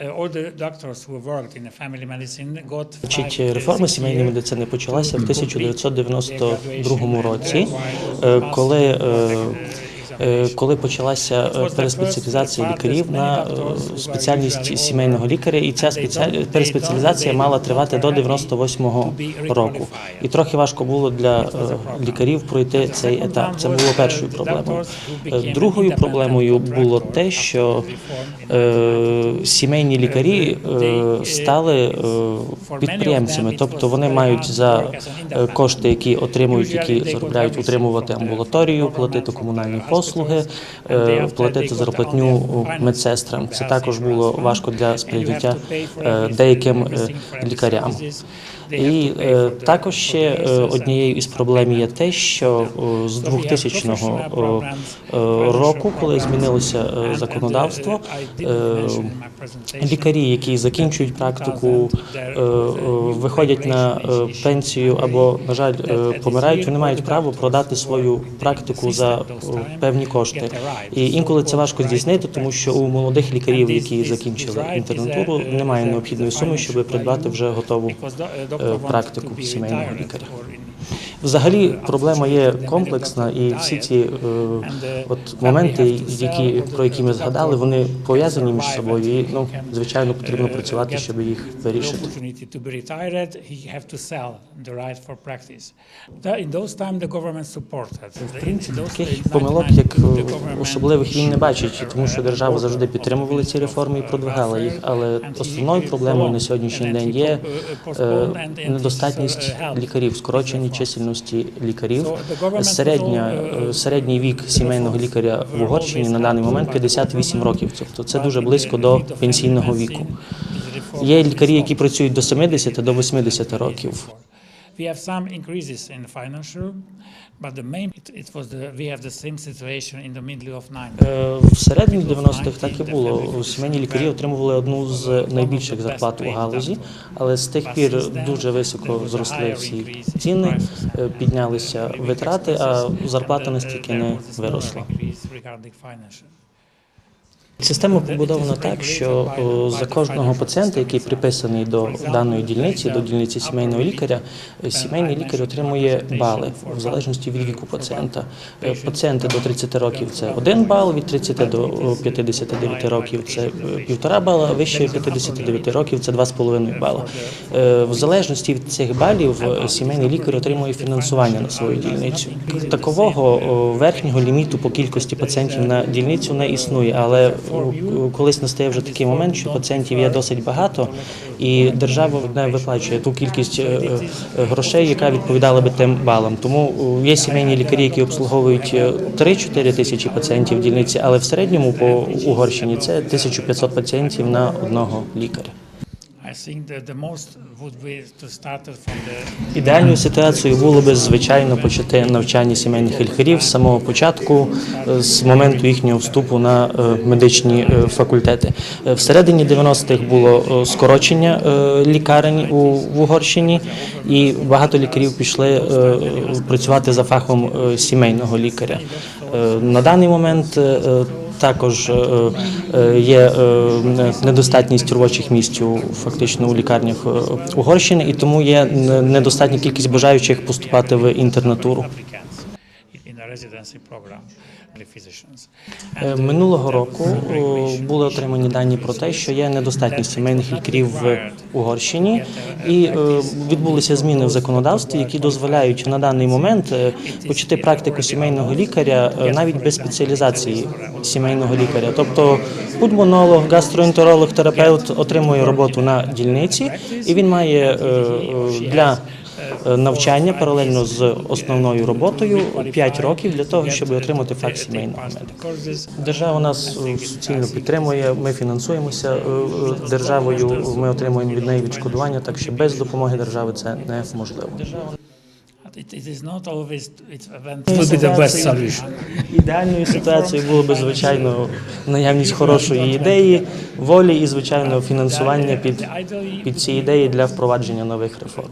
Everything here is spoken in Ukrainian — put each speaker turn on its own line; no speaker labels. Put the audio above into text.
Uh, uh,
реформа
six
сімейної медицини почалася в 1992 році, е, коли е, е, коли почалася е, переспеціалізація лікарів на е, спеціальність сімейного лікаря, і ця переспеціалізація мала тривати до 98-го року. І трохи важко було для е, лікарів пройти цей етап. Це було першою проблемою. Е, Другою проблемою було те, що е, сімейні лікарі е, стали е, підприємцями, тобто вони мають за е, кошти, які отримують, які заробляють утримувати амбулаторію, платити комунальні послуги, е, платити зарплатню медсестрам. Це також було важко для сприйняття е, деяким е, лікарям. І також ще однією із проблем є те, що з 2000 е, року, коли змінилося законодавство, лікарі, які закінчують практику, виходять на пенсію або, на жаль, помирають, вони мають право продати свою практику за е, певні кошти. І інколи це важко здійснити, тому що у молодих лікарів, які закінчили інтернатуру, немає необхідної суми, щоб придбати вже готову е, практику сімейного лікаря. Взагалі проблема є комплексна, і всі ці е, от моменти, які про які ми згадали, вони пов'язані між собою. І ну звичайно потрібно працювати, щоб їх вирішити. таких помилок, як е, особливих він не бачить, тому що держава завжди підтримувала ці реформи і продвигала їх. Але основною проблемою на сьогоднішній день є е, недостатність лікарів, скорочення чисельності лікарів. Середня е, середній вік сімейного лікаря в Угорщині на даний момент 58 років. Тобто це дуже близько до пенсійного віку. Є лікарі, які працюють до 70 до 80 років.
We have some increases in financial, but the main it, it was the we have the same situation in the middle of 90s.
Е, В середині 90-х так і було. Сімейні лікарі отримували одну з найбільших зарплат у галузі, але з тих пір дуже високо зросли всі ціни, е, піднялися витрати, а зарплата настільки не виросла. Система побудована так, що за кожного пацієнта, який приписаний до даної дільниці, до дільниці сімейного лікаря, е, сімейний лікар отримує бали в залежності від віку пацієнта. Е, Пацієнти до 30 років це 1 бал, від 30 до о, 59 років це е, півтора бала, вище 59 років це 2,5 бала. Е, В залежності від цих балів е, сімейний лікар отримує фінансування на свою дільницю. Такового верхнього ліміту по кількості пацієнтів на дільницю не існує, але колись настає вже такий момент, що пацієнтів є досить багато, і держава не виплачує ту кількість е, е, грошей, яка відповідала би тим балам. Тому є сімейні лікарі, які обслуговують е, 3-4 тисячі пацієнтів в дільниці, але в середньому по Угорщині це 1500 пацієнтів на одного лікаря. Ідеальною ситуацією було би звичайно почати навчання сімейних лікарів з самого початку, е, з моменту їхнього вступу на е, медичні е, факультети. Всередині 90-х було скорочення лікарень в Угорщині, і багато лікарів пішли працювати за фахом сімейного лікаря. Е, На даний момент. е, також е, е, є недостатність робочих місць фактично у лікарнях Угорщини, і тому є недостатня кількість бажаючих поступати в інтернатуру. Е, Минулого року були отримані дані про те, що є недостатність сімейних лікарів в Угорщині, і е, відбулися зміни в законодавстві, які дозволяють на даний момент е, почати практику сімейного лікаря е, навіть без спеціалізації сімейного лікаря. Тобто пульмонолог, гастроентеролог, терапевт отримує роботу на дільниці, і він має е, е, для е, навчання паралельно з основною роботою 5 років для того, щоб отримати факт сімейного медика. Держава нас е, суцільно підтримує. Ми фінансуємося е, е, державою. Ми отримуємо від неї відшкодування, так що без допомоги держави це неможливо.
It, it is not always it the best solution.
Ідеальною ситуацією було би звичайно наявність хорошої ідеї, волі і звичайно фінансування під, під ці ідеї для впровадження нових реформ.